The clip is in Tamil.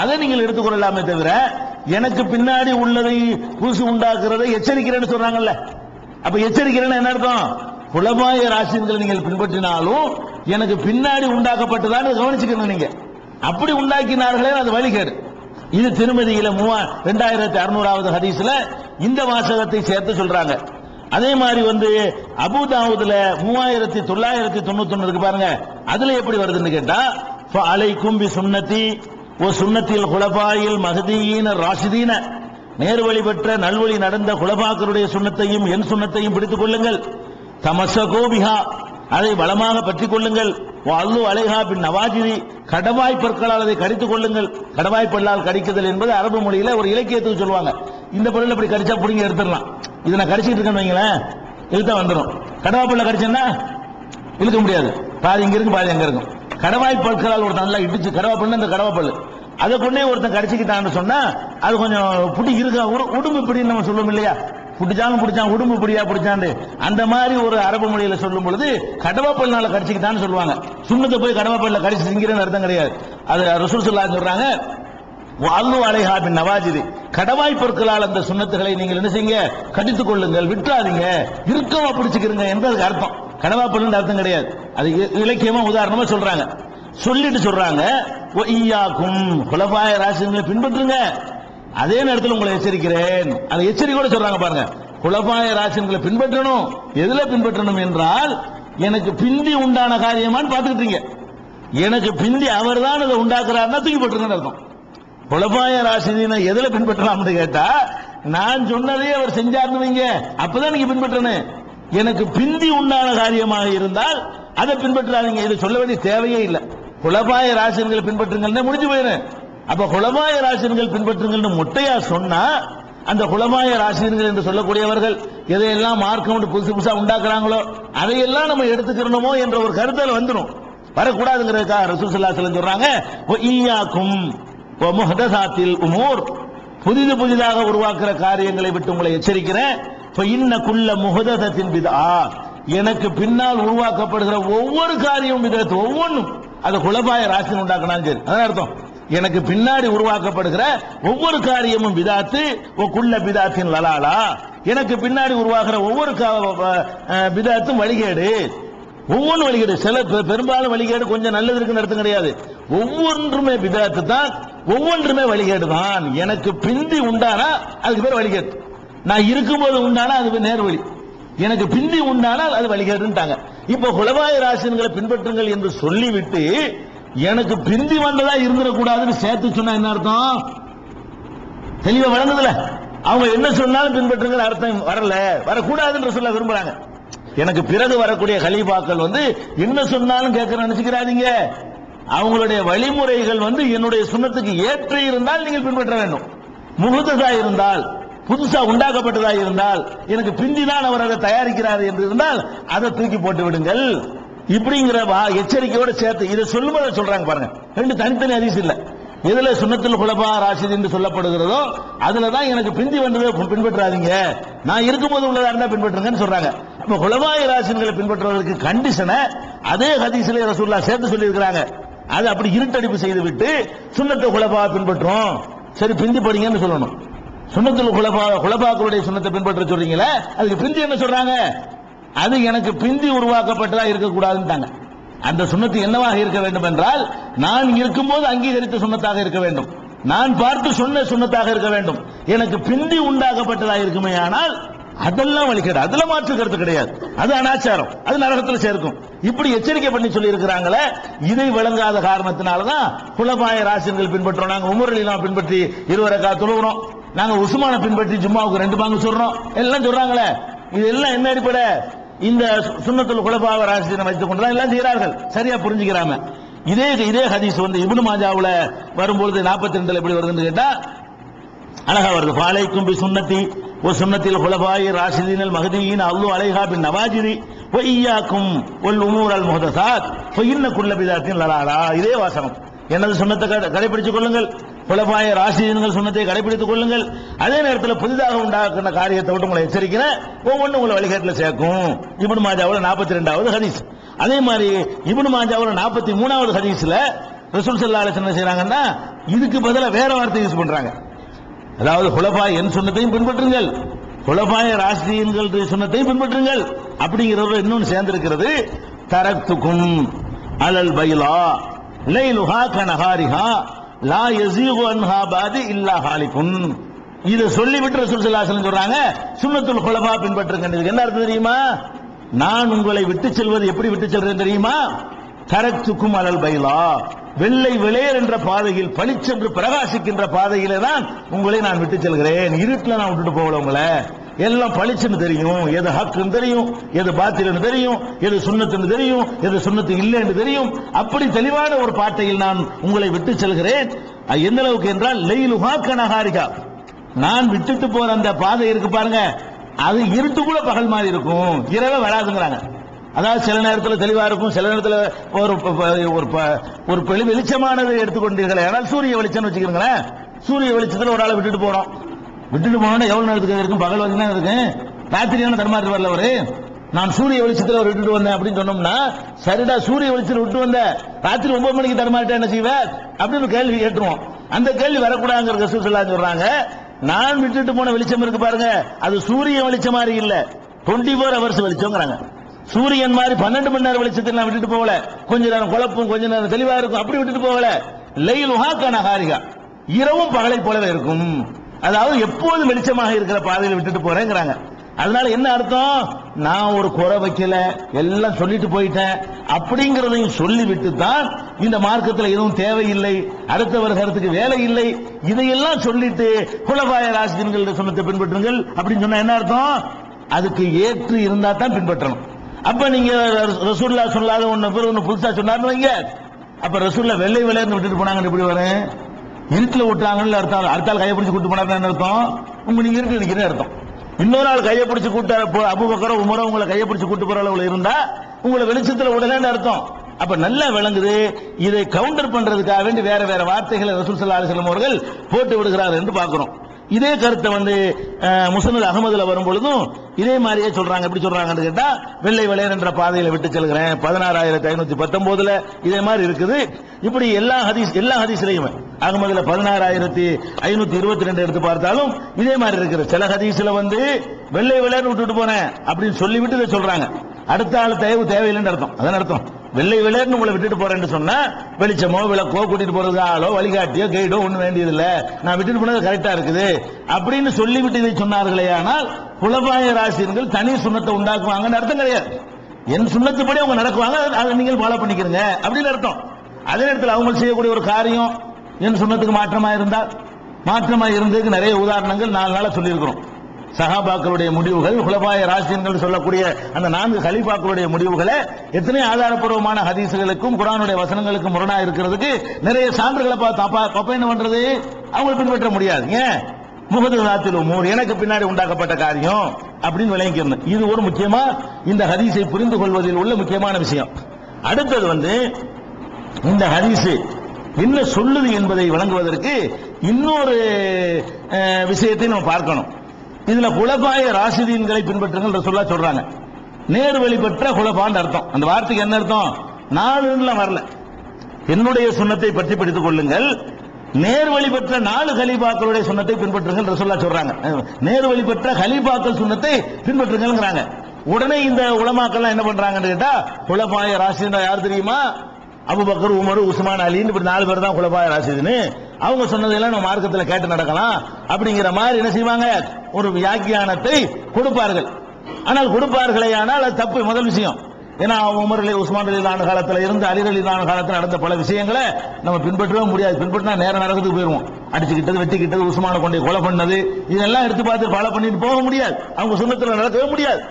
அதை நீங்கள் எடுத்துக்கொள்ளலாமே தவிர எனக்கு பின்னாடி உள்ளதை புதுசு உண்டாக்குறதை எச்சரிக்கிறேன்னு சொல்றாங்கல்ல. அப்ப எச்சரிக்கிறேன்னு என்ன அர்த்தம்? புலமாய ராசியங்களை நீங்கள் பின்பற்றினாலும் எனக்கு பின்னாடி உண்டாக்கப்பட்டதான்னு கவனிச்சுக்கணும் நீங்க. அப்படி உண்டாக்கினார்களே அது வழிகேடு. இது திருமதியில மூவா ரெண்டாயிரத்தி அறுநூறாவது ஹதீஸ்ல இந்த வாசகத்தை சேர்த்து சொல்றாங்க. அதே மாதிரி வந்து அபுதாவுதுல மூவாயிரத்தி தொள்ளாயிரத்தி தொண்ணூத்தி ஒன்னு இருக்கு பாருங்க. அதுல எப்படி வருதுன்னு கேட்டா அலை கும்பி சுண்ணத்தி ஓ சுண்ணத்தில் குலபாயில் மகதீன ராசிதீன நேர்வழி பெற்ற நல்வழி நடந்த குலபாக்கருடைய சுண்ணத்தையும் என் சுண்ணத்தையும் பிடித்துக் கொள்ளுங்கள். தமச கோபிகா அதை பலமாக பற்றிக் கொள்ளுங்கள். அல்லு அலைஹா பின் நவாஜிரி கடவாய் பற்களால் அதை கடித்துக் கொள்ளுங்கள். கடவாய் பல்லால் கடிக்குதல் என்பது அரபு மொழியில ஒரு இலக்கியத்துக்கு சொல்லுவாங்க. இந்த பொருள் இப்படி கடிச்சா பிடிங்க எடுத்துடலாம். இதை நான் கடிச்சிட்டு இருக்கேன்னு வைங்களேன். இழுத்தா வந்துடும் கடவா பல்ல கடிச்சேன்னா இழுக்க முடியாது. பாதி இங்க இருக்கு பாதி அங்க இருக்கும் கடவாய் பற்களால் ஒரு நல்லா இடிச்சு கடவா பல்லு அந்த பல்லு. அதை கொண்டே ஒருத்தன் கடிச்சுக்கிட்டான்னு சொன்னா அது கொஞ்சம் புடி இருக்கா உடும்பு பிடின்னு நம்ம சொல்லுவோம் இல்லையா? பிடிச்சாலும் பிடிச்சான் உடும்பு பிடியா பிடிச்சாண்டு அந்த மாதிரி ஒரு அரபு மொழியில சொல்லும் பொழுது கடவாப்பல்னால கடிச்சுக்கிட்டான்னு சொல்லுவாங்க. சுண்ணத்தை போய் கடவாப்பல்ல கடிச்சு திங்கிறேன்னு அர்த்தம் கிடையாது. அது ரசூல் சொல்லா சொல்றாங்க அல்லு அலைஹா பின் நவாஜிது. கடவாய் பொருட்களால் அந்த சுண்ணத்துகளை நீங்கள் என்ன செய்யுங்க? கடித்துக் கொள்ளுங்கள் விட்டுறாதீங்க இறுக்கமா பிடிச்சுக்கிறீங்க என்று அதுக்கு அர்த்தம். கடவாப்பல்னு அர்த்தம் கிடையாது. அது இலக்கியமா உதாரணமா சொல்றாங்க. சொல்லிட்டு சொல்றாங்க குலபாய ராசிங்களை பின்பற்றுங்க. அதே நேரத்தில் உங்களை எச்சரிக்கிறேன். அந்த எச்சரிக்கையோட சொல்றாங்க பாருங்க. குலபாய ராசிங்களை பின்பற்றணும். எதுல பின்பற்றணும் என்றால் எனக்கு பிந்தி உண்டான காரியமான்னு பார்த்துக்கிட்டீங்க எனக்கு பிந்தி அவர் தான் அதை உண்டாக்குறாருன்னா தூக்கி போட்டுருங்கன்னு அர்த்தம். குலபாய ராசினை எதுல பின்பற்றலாம்னு கேட்டா நான் சொன்னதே அவர் செஞ்சாருன்னு வைங்க. அப்பதான் நீங்க பின்பற்றணும். எனக்கு பிந்தி உண்டான காரியமாக இருந்தால் அதை பின்பற்றாதீங்க. இதை சொல்ல வேண்டிய தேவையே இல்லை. குலபாய ராசின்கள் பின்பற்றுங்கள்னு முடிஞ்சு போயிடும் அப்ப குலபாய ராசின்கள் பின்பற்றுங்கள்னு முட்டையா சொன்னா அந்த குலமாய ராசினர்கள் என்று சொல்லக்கூடியவர்கள் எதையெல்லாம் மார்க்கம் புதுசு புதுசா உண்டாக்குறாங்களோ அதையெல்லாம் நம்ம எடுத்துக்கிறணுமோ என்ற ஒரு கருத்தல் வந்துடும் வரக்கூடாதுங்கிறதுக்காக ரசூசல்லா ஸல்லல்லாஹு சொல்றாங்க ஈயாக்கும் வ உமூர். புதிது புதிதாக உருவாக்குற காரியங்களை விட்டு உங்களை எச்சரிக்கிறேன். இப்போ இன்ன குள்ள முஹ்தஸத்தின் விதா எனக்கு பின்னால் உருவாக்கப்படுகிற ஒவ்வொரு காரியமும் விதத்து ஒவ்வொன்றும். அது குலபாய ராசின் உண்டாக்கினாலும் சரி. அதான் அர்த்தம்? எனக்கு பின்னாடி உருவாக்கப்படுகிற ஒவ்வொரு காரியமும் பிதாத்து குள்ள பிதாத்தின் லலாலா. எனக்கு பின்னாடி உருவாகிற ஒவ்வொரு பிதாத்தும் வழிகேடு. ஒவ்வொன்றும் வழிகேடு. சில பெ- பெரும்பாலும் வழிகேடு கொஞ்சம் நல்லது இருக்குன்னு அர்த்தம் கிடையாது. ஒவ்வொன்றுமே பிதாத்து தான் ஒவ்வொன்றுமே வழிகேடு தான். எனக்கு பிந்தி உண்டானா அதுக்கு பேர் வழிகேடு. நான் இருக்கும்போது உண்டானா அது பேர் நேர்வழி. எனக்கு பிந்தி உண்டானால் அது வழிகேடுன்ட்டாங்க இப்ப குலவாய ராசின்களை பின்பற்றுங்கள் என்று சொல்லிவிட்டு எனக்கு பிந்தி வந்ததா இருந்துடக்கூடாதுன்னு சேர்த்து சொன்னா என்ன அர்த்தம்? தெளிவா வழங்குதுல அவங்க என்ன சொன்னாலும் பின்பற்றுங்கிற அர்த்தம் வரல. வரக்கூடாதுன்ற சொல்ல விரும்புறாங்க. எனக்கு பிறகு வரக்கூடிய கலிபாக்கள் வந்து என்ன சொன்னாலும் கேட்க நினைச்சுக்கிறாதீங்க. அவங்களுடைய வழிமுறைகள் வந்து என்னுடைய சுண்ணத்துக்கு ஏற்ற இருந்தால் நீங்கள் பின்பற்ற வேண்டும். முகத்ததா இருந்தால். புதுசா உண்டாக்கப்பட்டதா இருந்தால் எனக்கு பிந்திதான் அவர் அதை தயாரிக்கிறார் என்று இருந்தால் அதை தூக்கி போட்டு விடுங்கள். இப்படிங்கிற எச்சரிக்கையோட சேர்த்து இதை சொல்லும்போது சொல்றாங்க பாருங்க. ரெண்டு தனித்தனி ஹதீஸ் இல்ல. எதுல சுண்ணத்தில் குலபா ராஷித் என்று சொல்லப்படுகிறதோ அதுல தான் எனக்கு பிந்தி வந்ததை பின்பற்றாதீங்க. நான் இருக்கும்போது உள்ளதா இருந்தா பின்பற்றுங்கன்னு சொல்றாங்க. நம்ம குலபாய ராசின்களை பின்பற்றுவதற்கு கண்டிஷனை அதே ஹதீஸ்ல ரசூல்லா சேர்த்து சொல்லியிருக்கிறாங்க. அது அப்படி இருட்டடிப்பு செய்து விட்டு சுண்ணத்தை குலபா பின்பற்றும் சரி பிந்தி படிங்கன்னு சொல்லணும். சுண்ணத்தில் குலபா குலபாக்களுடைய சுண்ணத்தை பின்பற்ற சொல்றீங்களே? அதுக்கு பிந்தி என்ன சொல்றாங்க? அது எனக்கு பிந்தி உருவாக்கப்பட்டதா இருக்கக்கூடாதுன்ட்டாங்க அந்த சுண்ணத்து என்னவாக இருக்க வேண்டும் என்றால் நான் இருக்கும்போது அங்கீகரித்த சுண்ணத்தாக இருக்க வேண்டும். நான் பார்த்து சொன்ன சுண்ணத்தாக இருக்க வேண்டும். எனக்கு பிந்தி உண்டாக்கப்பட்டதா இருக்குமே ஆனால் அதெல்லாம் வழிகேடு அதுல மாற்று கருத்து கிடையாது. அது அனாச்சாரம். அது நரகத்தில் சேர்க்கும். இப்படி எச்சரிக்கை பண்ணி சொல்லி இருக்கிறாங்களே இதை விளங்காத காரணத்தினாலதான் குலபாய ராசியன்கள் பின்பற்றோம். நாங்க உமரலாம் பின்பற்றி இருவரை கா தொழுகிறோம் நாங்க உஸ்மான பின்பற்றி ஜும்மாவுக்கு ரெண்டு பங்கு சொல்றோம். எல்லாம் சொல்றாங்களே. இது எல்லாம் என்ன அடிப்படை? இந்த சுண்ணத்தில் குழப்பாக குலபாவ ராசினை வைத்துக் கொண்டுதான் எல்லாம் செய்கிறார்கள். சரியா புரிஞ்சுக்கிறாங்க இதே இதே ஹதீஸ் வந்து இபுனு மாஜாவுல வரும்பொழுது 42 ரெண்டுல எப்படி வருதுன்னு கேட்டா அழகா வருது. பாலைக்கும் பி சுண்ணத்தி ஒரு சுண்ணத்தில் குலபாய் ராசிதீனல் மகதியின் அல்லு அலைஹா பின் நவாஜிரி ஒய்யாக்கும் ஒல் உமூர் அல் முகதசாத் பொய்யின்ன குள்ள பிதாத்தின் லலாடா இதே வாசனம் எனது சுண்ணத்தை கடை- கடைபிடித்துக் கொள்ளுங்கள். குலபாய ராசிஜன்கள் சுண்ணத்தை கடைபிடித்துக் கொள்ளுங்கள். அதே நேரத்தில் புதிதாக உண்டாக்குற காரியத்தை விட்டு உங்களை எச்சரிக்கிறேன் ஒவ்வொன்றும் உங்களை வழிகாட்டில் சேர்க்கும். இபன் மாஜாவில் நாற்பத்தி ரெண்டாவது ஹதீஸ். அதே மாதிரி இபன் மாஜாவுல நாற்பத்தி மூணாவது ஹதீஸ்ல ரசூல் ஸல்லல்லாஹு என்ன செய்றாங்கன்னா இதுக்கு பதிலா வேற வார்த்தை யூஸ் பண்றாங்க. அதாவது குலபாய் என் சுண்ணத்தையும் பின்பற்றுங்கள். குலபாய ராசியன்கள் சொன்னத்தையும் பின்பற்றுங்கள். அப்படிங்கிறத இன்னொன்று சேர்ந்திருக்கிறது தரத்துக்கும் அலல் பைலா லைலுஹா கனஹாரிஹா. லா யசீகு அன்ஹா பாதி இல்லா ஹாலிகுன். இதை சொல்லிவிட்டு ரசூல் ஸல்லல்லாஹு சொல்றாங்க சுண்ணத்துல் குலபா பின்பற்றுங்க இதுக்கு என்ன அர்த்தம் தெரியுமா? நான் உங்களை விட்டு செல்வது எப்படி விட்டு செல்றேன் தெரியுமா? தரத்துக்கும் அலல் பைலா. வெள்ளை வெளியர் என்ற பாதையில் பளிச்சென்று பிரகாசிக்கின்ற பாதையில தான் உங்களை நான் விட்டு செல்கிறேன். இருட்டில் நான் விட்டுட்டு போகல உங்களை. எல்லாம் பளிச்சுன்னு தெரியும். எது ஹக்குன்னு தெரியும் எது பாத்திரன்னு தெரியும் எது சுண்ணத்துன்னு தெரியும் எது சுண்ணத்து இல்லைன்னு தெரியும். அப்படி தெளிவான ஒரு பாட்டையில் நான் உங்களை விட்டு செல்கிறேன். அது எந்த அளவுக்கு என்றால் லெயிலுஹா கனகாரிகா நான் விட்டுட்டு போற அந்த பாதை இருக்கு பாருங்க. அது இருட்டு கூட பகல் மாதிரி இருக்கும். இரவே வராதுங்கிறாங்க. அதாவது சில நேரத்தில் தெளிவா இருக்கும் சில நேரத்தில் ஒரு ப- ஒரு ஒரு பெளி வெளிச்சமானதை எடுத்துக்கொண்டீர்கள். ஆனால் சூரிய வெளிச்சம்னு வச்சுக்கிறீங்களேன் சூரிய வெளிச்சத்தில் ஒரு ஆளை விட்டுட்டு போறோம். விட்டுட்டு போனோம்னா எவ்வளவு நேரத்துக்கு இருக்கும் பகல் வந்து தான் இருக்கு. ராத்திரியான தர்மாத்திரம் வரல அவரு. நான் சூரிய வெளிச்சத்தில் அவர் விட்டுட்டு வந்தேன் அப்படின்னு சொன்னோம்னா சரிடா சூரிய வெளிச்சத்தில் விட்டு வந்த ராத்திரி ஒன்பது மணிக்கு தடுமாறிட்டேன் என்ன செய்வ? அப்படின்னு கேள்வி கேட்டுருவோம். அந்த கேள்வி வரக்கூடாதுங்கிற ரசூலுல்லாஹ் சொல்றாங்க. நான் விட்டுட்டு போன வெளிச்சம் இருக்கு பாருங்க. அது சூரிய வெளிச்சம் மாதிரி இல்ல. டுவெண்ட்டி ஃபோர் ஹவர்ஸ் வெளிச்சம்ங்கிறாங்க சூரியன் மாதிரி பன்னெண்டு மணி நேரம் வெளிச்சத்தில் நான் விட்டுட்டு போகல. கொஞ்ச நேரம் குழப்பம் கொஞ்ச நேரம் தெளிவா இருக்கும். அப்படி விட்டுட்டு போகல. லைன் ஹாக்கா நகாரிகா இரவும் பகலை போலவே இருக்கும். அதாவது எப்போதும் வெளிச்சமாக இருக்கிற பாதையில் விட்டுட்டு போறேங்கிறாங்க. அதனால என்ன அர்த்தம்? நான் ஒரு குறை வைக்கல எல்லாம் சொல்லிட்டு போயிட்டேன். அப்படிங்கிறதையும் சொல்லி விட்டு தான் இந்த மார்க்கத்தில் எதுவும் தேவையில்லை அடுத்த வருகிறதுக்கு வேலை இல்லை. இதையெல்லாம் சொல்லிட்டு குலபாய ராசிகர்கள் சொன்னதை பின்பற்றுங்கள் அப்படின்னு சொன்னா என்ன அர்த்தம்? அதுக்கு ஏற்று இருந்தா தான் பின்பற்றணும். அப்ப நீங்க ரசூல்லா சொல்லாத ஒன்னு பேர் ஒன்னு புதுசா சொன்னார் வைங்க. அப்ப ரசூல்லா வெள்ளை வெள்ளையர்னு விட்டுட்டு போனாங்கன்னு எப்படி வரேன் இருட்டில் விட்டாங்கன்னு அர்த்தம். அடுத்த ஆள் கையை பிடிச்சி கூட்டு போனாருன்னு அர்த்தம்? உங்க நீங்க இருட்டில் நிக்கிறேன் அர்த்தம். இன்னொரு ஆள் கையை பிடிச்சி கூட்ட அபுபக்கரோ உமரோ உங்களை கையை பிடிச்சி கூட்டு போற அளவுல இருந்தா உங்களை வெளிச்சத்தில் விடலன்னு அர்த்தம். அப்ப நல்லா விளங்குது. இதை கவுண்டர் பண்றதுக்காக வேண்டி வேற வேற வார்த்தைகளை ரசூல் சல்லா அலைஹி அவர்கள் போட்டு விடுகிறார் என்று பார்க்கிறோம். இதே கருத்தை வந்து அஹ், அகமதுல வரும் பொழுதும் இதே மாதிரியே சொல்றாங்க. எப்படி சொல்றாங்கன்னு கேட்டா வெள்ளை வெள்ளையர் என்ற பாதையில விட்டு செல்கிறேன். பதினாறாயிரத்தி ஐநூத்தி பத்தொன்பதுல இதே மாதிரி இருக்குது. இப்படி எல்லா ஹதீஸ் எல்லா ஹதீஸ்லையுமே அகமதுல பதினாறாயிரத்தி ஐநூத்தி இருபத்தி ரெண்டு எடுத்து பார்த்தாலும் இதே மாதிரி இருக்குது. சில ஹதீஸ்ல வந்து வெள்ளை வெள்ளையர் விட்டுட்டு போனேன் அப்படின்னு சொல்லிவிட்டு இதை சொல்றாங்க. அடுத்த ஆள் தேவை தேவையில்லைன்னு அர்த்தம். அதான் அர்த்தம். வெள்ளை வெள்ளையர்னு உங்களை விட்டுட்டு போறேன்னு சொன்னா வெளிச்சமோ விளக்கோ கூட்டிட்டு போறது ஆளோ வழிகாட்டியோ கைடோ ஒண்ணு வேண்டியதில்லை. நான் விட்டுட்டு போனது கரெக்டா இருக்குது. அப்படின்னு சொல்லிவிட்டு இதை சொன்னார்களே ஆனால் புலபாய ராசியர்கள் தனி சுண்ணத்தை உண்டாக்குவாங்கன்னு அர்த்தம் கிடையாது. என் சுண்ணத்துப்படி அவங்க நடக்குவாங்க அதை நீங்கள் ஃபாலோ பண்ணிக்கிறீங்க அப்படின்னு அர்த்தம். அதே நேரத்தில் அவங்க செய்யக்கூடிய ஒரு காரியம் என் சொன்னதுக்கு மாற்றமா இருந்தால் மாற்றமா இருந்ததுக்கு நிறைய உதாரணங்கள் நாலு நாளா சொல்லியிருக்கிறோம். சஹாபாக்களுடைய முடிவுகள் குலபாய ராசியன்கள் சொல்லக்கூடிய அந்த நான்கு ஹலிபாக்களுடைய முடிவுகளை எத்தனை ஆதாரப்பூர்வமான ஹதீசுகளுக்கும் குரானுடைய வசனங்களுக்கும் முரணா இருக்கிறதுக்கு நிறைய சான்றுகளை பார்த்து அப்பா அப்ப என்ன பண்றது? அவங்களை பின்பற்ற முடியாது. ஏன்? முகது ராத்தில் உமூர் எனக்கு பின்னாடி உண்டாக்கப்பட்ட காரியம் அப்படின்னு விளங்கிக்கணும் இது ஒரு முக்கியமா இந்த ஹதீஸை புரிந்து கொள்வதில் உள்ள முக்கியமான விஷயம். அடுத்தது வந்து இந்த ஹதீஸ் என்ன சொல்லுது என்பதை விளங்குவதற்கு இன்னொரு விஷயத்தை நம்ம பார்க்கணும். இதுல குலபாய ராசிதீன்களை பின்பற்றுங்கள் சொல்ல சொல்றாங்க. நேர் பெற்ற குலபான்னு அர்த்தம். அந்த வார்த்தைக்கு என்ன அர்த்தம்? நாலுல வரல. என்னுடைய சுண்ணத்தை பற்றி படித்துக் கொள்ளுங்கள். நேர்வழி பெற்ற நாலு கலிபாக்களுடைய சுண்ணத்தை பின்பற்றுங்கள் ரசோல்லா சொல்றாங்க. அஹ், நேர்வழி பெற்ற கலிபாக்கள் சுண்ணத்தை பின்பற்றுங்கள்ங்கிறாங்க. உடனே இந்த உலமாக்கள்லாம் என்ன பண்றாங்கன்னு கேட்டா உலமாய ராசிதா யார் தெரியுமா? அபுபக்கர் உமர் உஸ்மான் அலின்னு இப்படி நாலு பேர் தான் குலபாய ராசிதுன்னு அவங்க சொன்னதெல்லாம் நம்ம மார்க்கத்தில் கேட்டு நடக்கலாம். அப்படிங்கிற மாதிரி என்ன செய்வாங்க? ஒரு வியாக்கியானத்தை கொடுப்பார்கள். ஆனால் கொடுப்பார்களே ஆனால் அது தப்பு. முதல் விஷயம். ஏன்னா உமர் அலி உஸ்மான் அலி ஆன காலத்தில் இருந்து அலி அலி ஆன காலத்தில் நடந்த பல விஷயங்களை நம்ம பின்பற்றவே முடியாது. பின்பற்றினா நேரம் நடக்கிறதுக்கு போயிருவோம். அடிச்சுக்கிட்டது வெட்டிக்கிட்டது உஸ்மான கொண்டு கொலை பண்ணது இதெல்லாம் எடுத்து பார்த்து ஃபாலோ பண்ணிட்டு போக முடியாது. அவங்க சுண்ணத்துல நடக்கவே முடியாது.